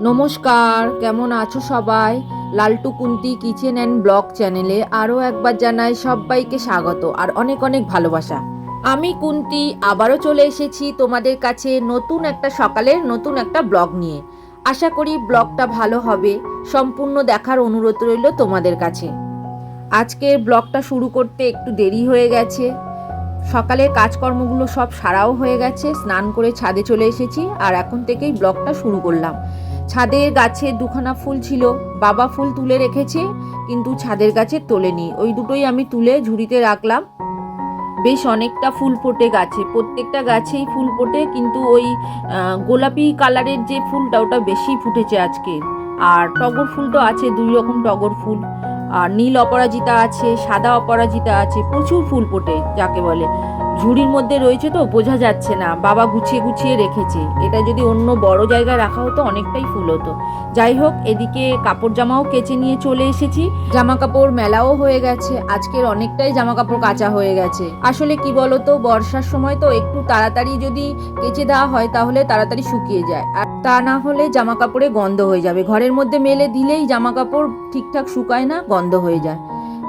নমস্কার, কেমন আছো সবাই? Laltu Kunti kitchen and blog চ্যানেলে আরও একবার জানাই সবাইকে স্বাগত আর অনেক অনেক ভালোবাসা। আমি কুন্তি, আবারও চলে এসেছি তোমাদের কাছে নতুন একটা সকালের নতুন একটা ব্লগ নিয়ে। আশা করি ব্লগটা ভালো হবে, সম্পূর্ণ দেখার অনুরোধ রইল তোমাদের কাছে। আজকের ব্লগটা শুরু করতে একটু দেরি হয়ে গেছে সকালের কাজকর্মগুলো সব সারাও হয়ে গেছে, স্নান করে ছাদে চলে এসেছি আর এখন থেকেই ব্লগটা শুরু করলাম। ছাদের গাছে দুখানা ফুল ছিল, বাবা ফুল তুলে রেখেছে, কিন্তু ছাদের গাছে তোলেনি। ওই দুটোই আমি তুলে ঝুড়িতে রাখলাম। বেশ অনেকটা ফুল ফোটে গাছে, প্রত্যেকটা গাছেই ফুল ফোটে, কিন্তু ওই গোলাপি কালারের যে ফুলটা ওটা বেশি ফুটেছে আজকে। আর টগর ফুল তো আছে, দুই রকম টগর ফুল। আর নীল অপরাজিতা আছে সাদা অপরাজিতা আছে প্রচুর ফুল ফোটে যাকে বলে। ঝুড়ির মধ্যে রয়েছে তো, বোঝা যাচ্ছে না। বাবা গুছিয়ে গুছিয়ে রেখেছে। এটা যদি অন্য বড় জায়গায় রাখা হতো, অনেকটাই ফুল হতো। যাই হোক, এদিকে কাপড় জামাও কেচে নিয়ে চলে এসেছি। জামা কাপড় মেলাও হয়ে গেছে। আজকের অনেকটাই জামা কাপড় কাচা হয়ে গেছে। আসলে কি বলতো, বর্ষার সময় তো একটু তাড়াতাড়ি যদি কেচে দেওয়া হয়, তাহলে তাড়াতাড়ি শুকিয়ে যায়। আর তা না হলে জামা কাপড়ে গন্ধ হয়ে যাবে। ঘরের মধ্যে মেলে দিলেই জামা কাপড় ঠিকঠাক শুকায় না, গন্ধ হয়ে যায়।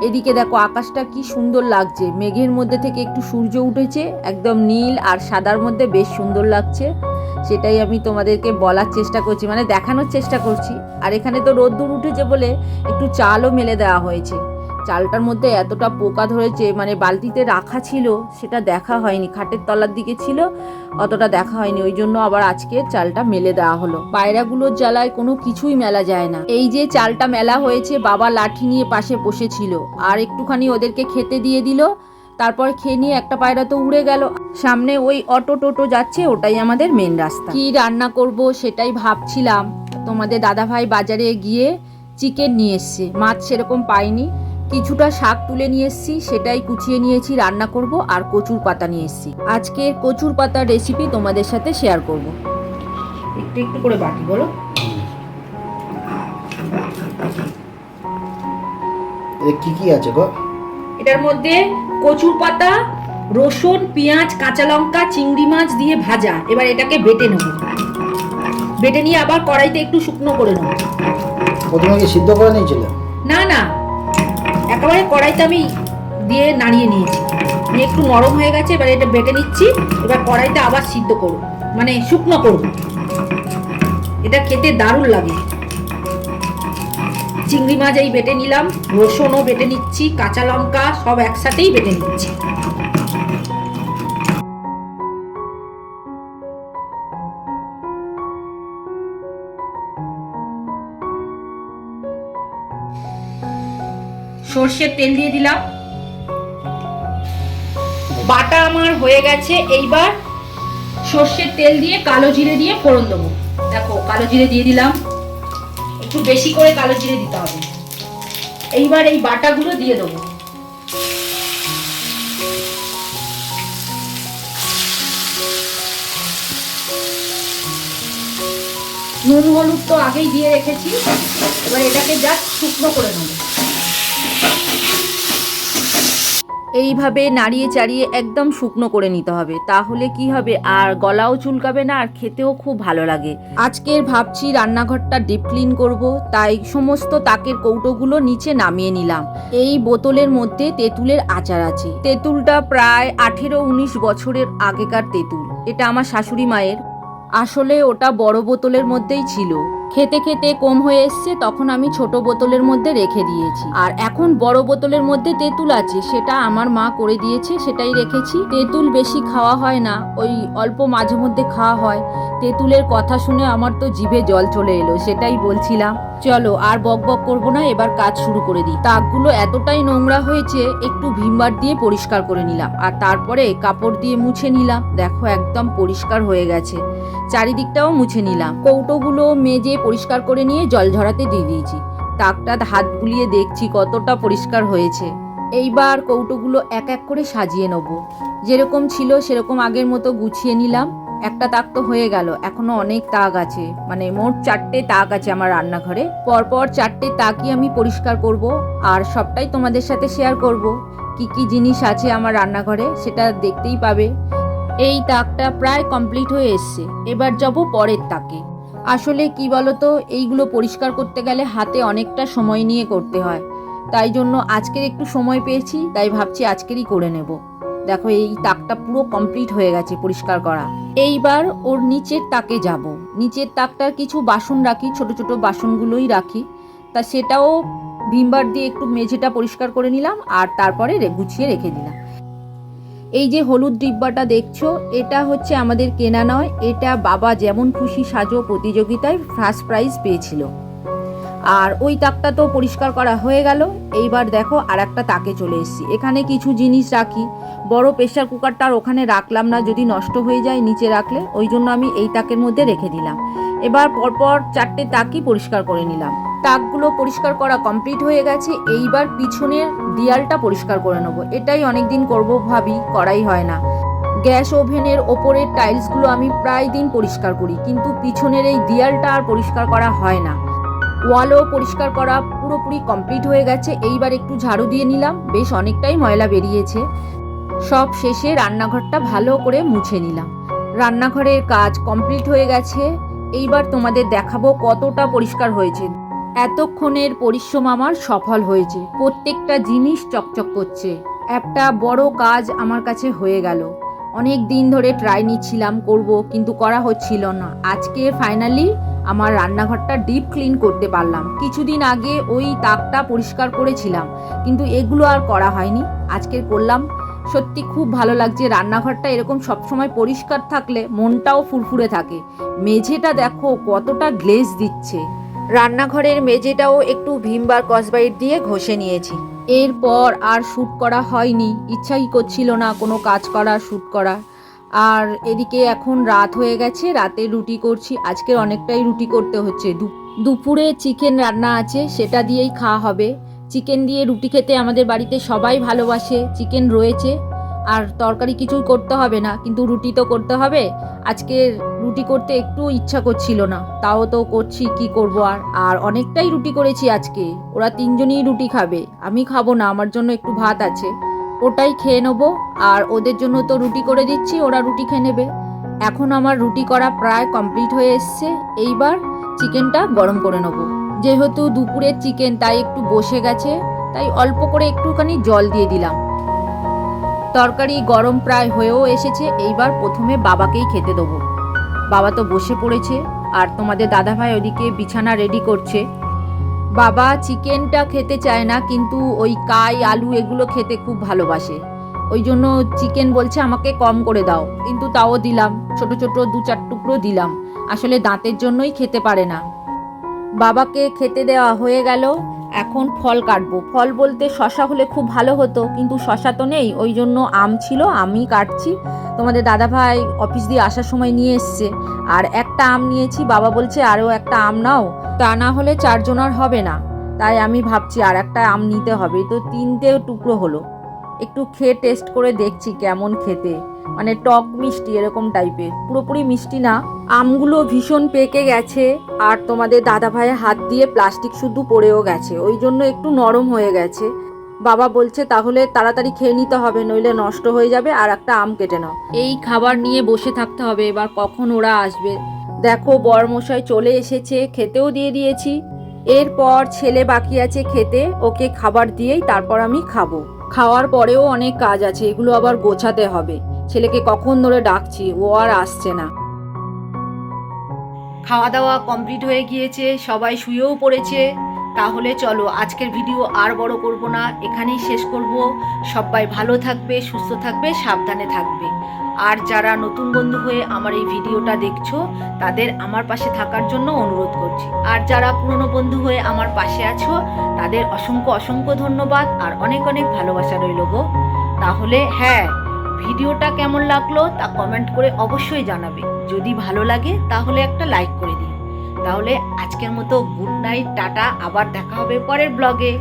এদিকে দেখো আকাশটা কি সুন্দর লাগছে। মেঘের মধ্যে থেকে একটু সূর্য উঠেছে, একদম নীল আর সাদার মধ্যে বেশ সুন্দর লাগছে। সেটাই আমি তোমাদেরকে বলার চেষ্টা করছি মানে দেখানোর চেষ্টা করছি। আর এখানে তো রোদ্দুর উঠেছে বলে একটু চালও মেলে দেওয়া হয়েছে। চালটার মধ্যে এতটা পোকা ধরেছে মানে বালতিতে রাখা ছিল, সেটা দেখা হয়নি। খাটের তলার দিকে ছিল, অতটা দেখা হয়নি। ওই জন্য আবার আজকে চালটা মেলে দেওয়া হলো। পায়রাগুলোর জ্বালায় কোনো কিছুই মেলা যায় না। এই যে চালটা মেলা হয়েছে, বাবা লাঠি নিয়ে পাশে বসেছিল আর একটুখানি ওদেরকে খেতে দিয়ে দিল। তারপর খেয়ে নিয়ে একটা পায়রা তো উড়ে গেল। সামনে ওই অটো টোটো যাচ্ছে, ওটাই আমাদের মেন রাস্তা। কি রান্না করব সেটাই ভাবছিলাম। তোমাদের দাদা ভাই বাজারে গিয়ে চিকেন নিয়ে এসছে। মাছ সেরকম পাইনি। কিছুটা শাক তুলে নিয়ে এসেছি সেটাই কুচিয়ে নিয়েছি রান্না করব আর কচুর পাতা নিয়ে এসেছি। আজকে কচুর পাতার রেসিপি তোমাদের সাথে শেয়ার করব। একটু একটু করে বাটি বলো। কি কি আছে গো? এটার মধ্যে কচুর পাতা রসুন পেঁয়াজ কাঁচা লঙ্কা চিংড়ি মাছ দিয়ে ভাজা। এবার এটাকে বেটে নেব। বেটে নিয়ে আবার কড়াইতে একটু শুকনো করে নেব। প্রথমে কি সিদ্ধ করে নিয়েছিলে? না না। একেবারে কড়াইতে আমি দিয়ে নাড়িয়ে নিয়েছি। নিয়ে একটু নরম হয়ে গেছে, এবার এটা বেটে নিচ্ছি, এবার কড়াইতে আবার সিদ্ধ করব মানে শুকনো করব। এটা খেতে দারুণ লাগে। চিংড়ি মাছ এই বেটে নিলাম, রসুনও বেটে নিচ্ছি, কাঁচা লঙ্কা সব একসাথেই বেটে নিচ্ছি। সর্ষের তেল দিয়ে দিলাম। বাটা আমার হয়ে গেছে, এইবার সর্ষের তেল দিয়ে কালো জিরে দিয়ে ফোড়ন দেবো। দেখো, কালো জিরে দিয়ে দিলাম। একটু বেশি করে কালো জিরে দিতে হবে। এইবার এই বাটাগুলো দিয়ে দেবো। নুন হলুদ তো আগেই দিয়ে রেখেছি। এবার এটাকে জাস্ট শুকনো করে নেব। এইভাবে নাড়িয়ে চাড়িয়ে একদম শুকনো করে নিতে হবে। তাহলে কি হবে? আর গলাও চুলকাবে না, আর খেতেও খুব ভালো লাগে। আজকের ভাবছি রান্নাঘরটা ডিপ ক্লিন করব, তাই সমস্ত তাকের কৌটোগুলো নিচে নামিয়ে নিলাম। এই বোতলের মধ্যে তেঁতুলের আচার আছে। তেঁতুলটা প্রায় আঠেরো উনিশ বছরের আগেকার তেঁতুল। এটা আমার শাশুড়ি মায়ের। আসলে ওটা বড় বোতলের মধ্যেই ছিল। খেতে খেতে কম হয়ে এসছে, তখন আমি ছোট বোতলের মধ্যে রেখে দিয়েছি। আর এখন বড় বোতলের মধ্যে তেঁতুল আছে, সেটা আমার মা করে দিয়েছে, সেটাই রেখেছি। তেঁতুল বেশি খাওয়া হয় না, ওই অল্প মাঝে মধ্যে খাওয়া হয়। তেঁতুলের কথা শুনে আমার তো জিভে জল চলে এলো, সেটাই বলছিলাম। চলো, আর বক বক করব না, এবার কাজ শুরু করে দিই। তাকগুলো এতটাই নোংরা হয়েছে, একটু ভিমবার দিয়ে পরিষ্কার করে নিলাম। আর তারপরে কাপড় দিয়ে মুছে নিলাম। দেখো, একদম পরিষ্কার হয়ে গেছে। চারিদিকটাও মুছে নিলাম। কৌটোগুলো মেজে পরিষ্কার করে নিয়ে জল ঝরাতে দিয়ে দিয়েছি। তাকটা হাত বুলিয়ে দেখছি কতটা পরিষ্কার হয়েছে। এইবার কৌটোগুলো এক এক করে সাজিয়ে নেব। যেরকম ছিল সেরকম আগের মতো গুছিয়ে নিলাম। একটা তাক তো হয়ে গেল, এখনও অনেক তাক আছে। মানে মোট চারটে তাক আছে আমার রান্নাঘরে। পরপর চারটে তাকই আমি পরিষ্কার করব আর সবটাই তোমাদের সাথে শেয়ার করব। কি কি জিনিস আছে আমার রান্নাঘরে সেটা দেখতেই পাবে। এই তাকটা প্রায় কমপ্লিট হয়ে এসছে। এবার যাব পরের তাকে। আসলে কি বলতো, এইগুলো পরিষ্কার করতে গেলে হাতে অনেকটা সময় নিয়ে করতে হয়। তাই জন্য আজকের একটু সময় পেয়েছি, তাই ভাবছি আজকেরই করে নেব। দেখো, এই তাকটা পুরো কমপ্লিট হয়ে গেছে পরিষ্কার করা। এইবার ওর নিচের তাকে যাব। নিচের তাকটার কিছু বাসন রাখি, ছোট ছোট বাসনগুলোই রাখি। তা সেটাও ভিমবার দিয়ে একটু মেঝেটা পরিষ্কার করে নিলাম আর তারপরে গুছিয়ে রেখে দিলাম। এই যে হলুদ ডিব্বাটা দেখছ, এটা হচ্ছে আমাদের কেনা নয়, এটা বাবা যেমন খুশি সাজো প্রতিযোগিতায় ফার্স্ট প্রাইজ পেয়েছিল। আর ওই তাকটা তো পরিষ্কার করা হয়ে গেল। এইবার দেখো আর একটা তাকে চলে এসেছি। এখানে কিছু জিনিস রাখি। বড় প্রেশার কুকারটা আর ওখানে রাখলাম না, যদি নষ্ট হয়ে যায় নিচে রাখলে। ওই জন্য আমি এই তাকের মধ্যে রেখে দিলাম। এবার পরপর চারটে তাকই পরিষ্কার করে নিলাম। তাকগুলো পরিষ্কার করা কমপ্লিট হয়ে গেছে। এইবার পিছনের দেয়ালটা পরিষ্কার করে নেব। এটাই অনেক দিন করব ভাবি, করাই হয় না। গ্যাস ওভেনের ওপরের টাইলসগুলো আমি প্রায় দিন পরিষ্কার করি। কিন্তু পিছনের এই দেয়ালটা আর পরিষ্কার করা হয় না। ওয়ালও পরিষ্কার করা পুরোপুরি কমপ্লিট হয়ে গেছে। এইবার একটু ঝাড়ু দিয়ে নিলাম। বেশ অনেকটাই ময়লা বেরিয়েছে। সব শেষে রান্নাঘরটা ভালো করে মুছে নিলাম। রান্নাঘরের কাজ কমপ্লিট হয়ে গেছে। এইবার তোমাদের দেখাবো কতটা পরিষ্কার হয়েছে। এতক্ষণের পরিশ্রম আমার সফল হয়েছে। প্রত্যেকটা জিনিস চকচক করছে। একটা বড় কাজ আমার কাছে হয়ে গেল। অনেক দিন ধরে ট্রাই নিচ্ছিলাম করব, কিন্তু করা হচ্ছিল না। আজকে ফাইনালি আমার রান্নাঘরটা ডিপ ক্লিন করতে পারলাম। কিছুদিন আগে ওই তাকটা পরিষ্কার করেছিলাম, কিন্তু এগুলো আর করা হয়নি। আজকে করলাম। সত্যি খুব ভালো লাগছে, রান্নাঘরটা এরকম সবসময় পরিষ্কার থাকলে মনটাও ফুরফুরে থাকে। মেঝেটা দেখো কতটা গ্লেজ দিচ্ছে। রান্নাঘরের মেঝেটাও একটু ভিমবার কসবাইট দিয়ে ঘষে নিয়েছি। এরপর আর শ্যুট করা হয়নি। ইচ্ছাই করছিল না কোনো কাজ করা শ্যুট করা আর এদিকে এখন রাত হয়ে গেছে, রাতে রুটি করছি। আজকের অনেকটাই রুটি করতে হচ্ছে। দুপুরে চিকেন রান্না আছে, সেটা দিয়েই খাওয়া হবে। চিকেন দিয়ে রুটি খেতে আমাদের বাড়িতে সবাই ভালোবাসে। চিকেন রয়েছে। আর তরকারি কিছুই করতে হবে না, কিন্তু রুটি তো করতে হবে। আজকে রুটি করতে একটু ইচ্ছা করছিল না, তাও তো করছি, কি করব আর? আর অনেকটাই রুটি করেছি আজকে, ওরা তিনজনই রুটি খাবে, আমি খাব না, আমার জন্য একটু ভাত আছে। ওটাই খেয়ে নেব, আর ওদের জন্য তো রুটি করে দিচ্ছি, ওরা রুটি খেয়ে নেবে। এখন আমার রুটি করা প্রায় কমপ্লিট হয়ে এসছে, এইবার চিকেনটা গরম করে নেব। যেহেতু দুপুরের চিকেন, তাই একটু বসে গেছে, তাই অল্প করে একটুখানি জল দিয়ে দিলাম। তরকারি গরম প্রায় হয়েও এসেছে, এইবার প্রথমে বাবাকেই খেতে দেবো। বাবা তো বসে পড়েছে, আর তোমাদের দাদাভাই ওদিকে বিছানা রেডি করছে। বাবা চিকেনটা খেতে চায় না, কিন্তু ওই কাই, আলু এগুলো খেতে খুব ভালোবাসে। ওই জন্য চিকেন বলছে, আমাকে কম করে দাও। কিন্তু তাও দিলাম, ছোট ছোট দু চার টুকরো দিলাম। আসলে দাঁতের জন্যই খেতে পারে না। বাবাকে খেতে দেওয়া হয়ে গেল এখন ফল কাটবো। ফল বলতে শশা হলে খুব ভালো হতো, কিন্তু শশা তো নেই, ওই জন্য আম ছিল, আমি কাটছি। তোমাদের দাদাভাই অফিস দিয়ে আসার সময় নিয়ে এসছে। আর একটা আম নিয়েছি, বাবা বলছে আরও একটা আম নাও, তা না হলে চারজন আর হবে না। তাই আমি ভাবছি আর একটা আম নিতে হবে। তো তিনটে টুকরো হলো। একটু খেয়ে টেস্ট করে দেখছি কেমন খেতে। মানে টক মিষ্টি এরকম টাইপের পুরোপুরি মিষ্টি না। আমগুলো ভীষণ পেকে গেছে আর তোমাদের দাদা ভাইয়ের হাত দিয়ে প্লাস্টিক শুদ্ধ পড়েও গেছে। ওই জন্য একটু নরম হয়ে গেছে। বাবা বলছে তাহলে তাড়াতাড়ি খেয়ে নিতে হবে নইলে নষ্ট হয়ে যাবে আর একটা আম কেটে নাও। এই খাবার নিয়ে বসে থাকতে হবে এবার কখন ওরা আসবে? দেখো বরমশাই চলে এসেছে খেতেও দিয়ে দিয়েছি। এরপর ছেলে বাকি আছে খেতে ওকে খাবার দিয়েই তারপর আমি খাব। খাওয়ার পরেও অনেক কাজ আছে এগুলো আবার গোছাতে হবে। ছেলেকে কখন ধরে ডাকছি, ও আর আসছে না। খাওয়া দাওয়া কমপ্লিট হয়ে গিয়েছে, সবাই শুয়েও পড়েছে। তাহলে চলো, আজকের ভিডিও আর বড় করব না, এখানেই শেষ করব। সবাই ভালো থাকবে, সুস্থ থাকবে, সাবধানে থাকবে। আর যারা নতুন বন্ধু হয়ে আমার এই ভিডিওটা দেখছ, তাদের আমার পাশে থাকার জন্য অনুরোধ করছি। আর যারা পুরনো বন্ধু হয়ে আমার পাশে আছো, তাদের অসংখ্য অসংখ্য ধন্যবাদ, আর অনেক অনেক ভালোবাসা রইল গো। তাহলে হ্যাঁ ভিডিওটা কেমন লাগল তা কমেন্ট করে অবশ্যই জানাবে। যদি ভালো লাগে, তাহলে একটা লাইক করে দিন তাহলে আজকের মতো গুড নাইট টাটা, আবার দেখা হবে পরের ব্লগে